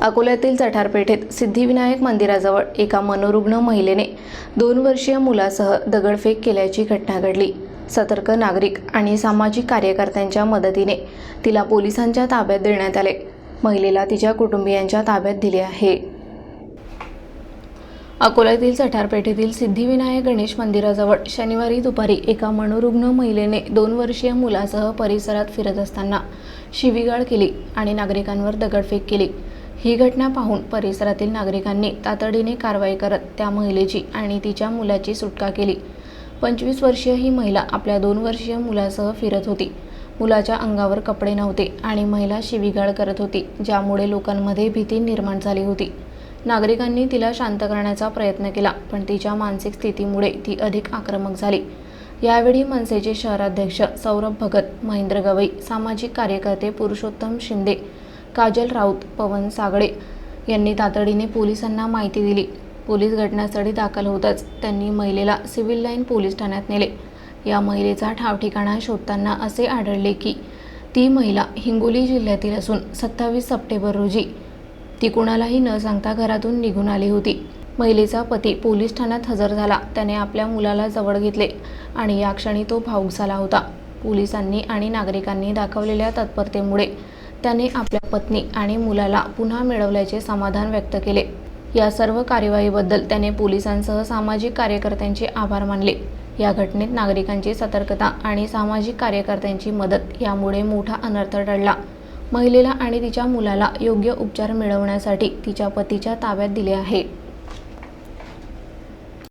अकोल्यातील चठारपेठेत सिद्धिविनायक मंदिराजवळ एका मनोरुग्ण महिलेने दोन वर्षीय मुलासह दगडफेक केल्याची घटना घडली. सतर्क नागरिक आणि सामाजिक कार्यकर्त्यांच्या मदतीने तिला पोलिसांच्या ताब्यात देण्यात आले. महिलेला तिच्या कुटुंबियांच्या ताब्यात दिले आहे. अकोल्यातील चठारपेठेतील सिद्धिविनायक गणेश मंदिराजवळ शनिवारी दुपारी एका मनोरुग्ण महिलेने दोन वर्षीय मुलासह परिसरात फिरत असताना शिवीगाळ केली आणि नागरिकांवर दगडफेक केली. ही घटना पाहून परिसरातील नागरिकांनी तातडीने कारवाई करत त्या महिलेची आणि तिच्या मुलाची सुटका केली. पंचवीस वर्षीय ही महिला आपल्या दोन वर्षीय मुलासह फिरत होती. मुलाच्या अंगावर कपडे नव्हते आणि महिला शिवीगाळ करत होती ज्यामुळे लोकांमध्ये भीती निर्माण झाली होती. नागरिकांनी तिला शांत करण्याचा प्रयत्न केला पण तिच्या मानसिक स्थितीमुळे ती अधिक आक्रमक झाली. यावेळी मनसेचे शहराध्यक्ष सौरभ भगत महेंद्र गवई सामाजिक कार्यकर्ते पुरुषोत्तम शिंदे काजल राऊत पवन सागळे यांनी तातडीने पोलिसांना माहिती दिली. पोलीस घटनास्थळी दाखल होताच त्यांनी महिलेला सिव्हिल लाईन पोलीस ठाण्यात नेले. या महिलेचा ठावठिकाणा शोधताना असे आढळले की ती महिला हिंगोली जिल्ह्यातील असून सत्तावीस सप्टेंबर रोजी ती कुणालाही न सांगता घरातून निघून आली होती. महिलेचा पती पोलीस ठाण्यात हजर झाला. त्याने आपल्या मुलाला जवळ घेतले आणि या क्षणी तो भाऊक झाला होता. पोलिसांनी आणि नागरिकांनी दाखवलेल्या तत्परतेमुळे त्याने आपल्या पत्नी आणि मुलाला पुन्हा मिळवल्याचे समाधान व्यक्त केले. या सर्व कार्यवाहीबद्दल त्याने पोलिसांसह सामाजिक कार्यकर्त्यांचे आभार मानले. या घटनेत नागरिकांची सतर्कता आणि सामाजिक कार्यकर्त्यांची मदत यामुळे मोठा अनर्थ टळला. महिलेला आणि तिच्या मुलाला योग्य उपचार मिळवण्यासाठी तिच्या पतीच्या ताब्यात दिले आहे.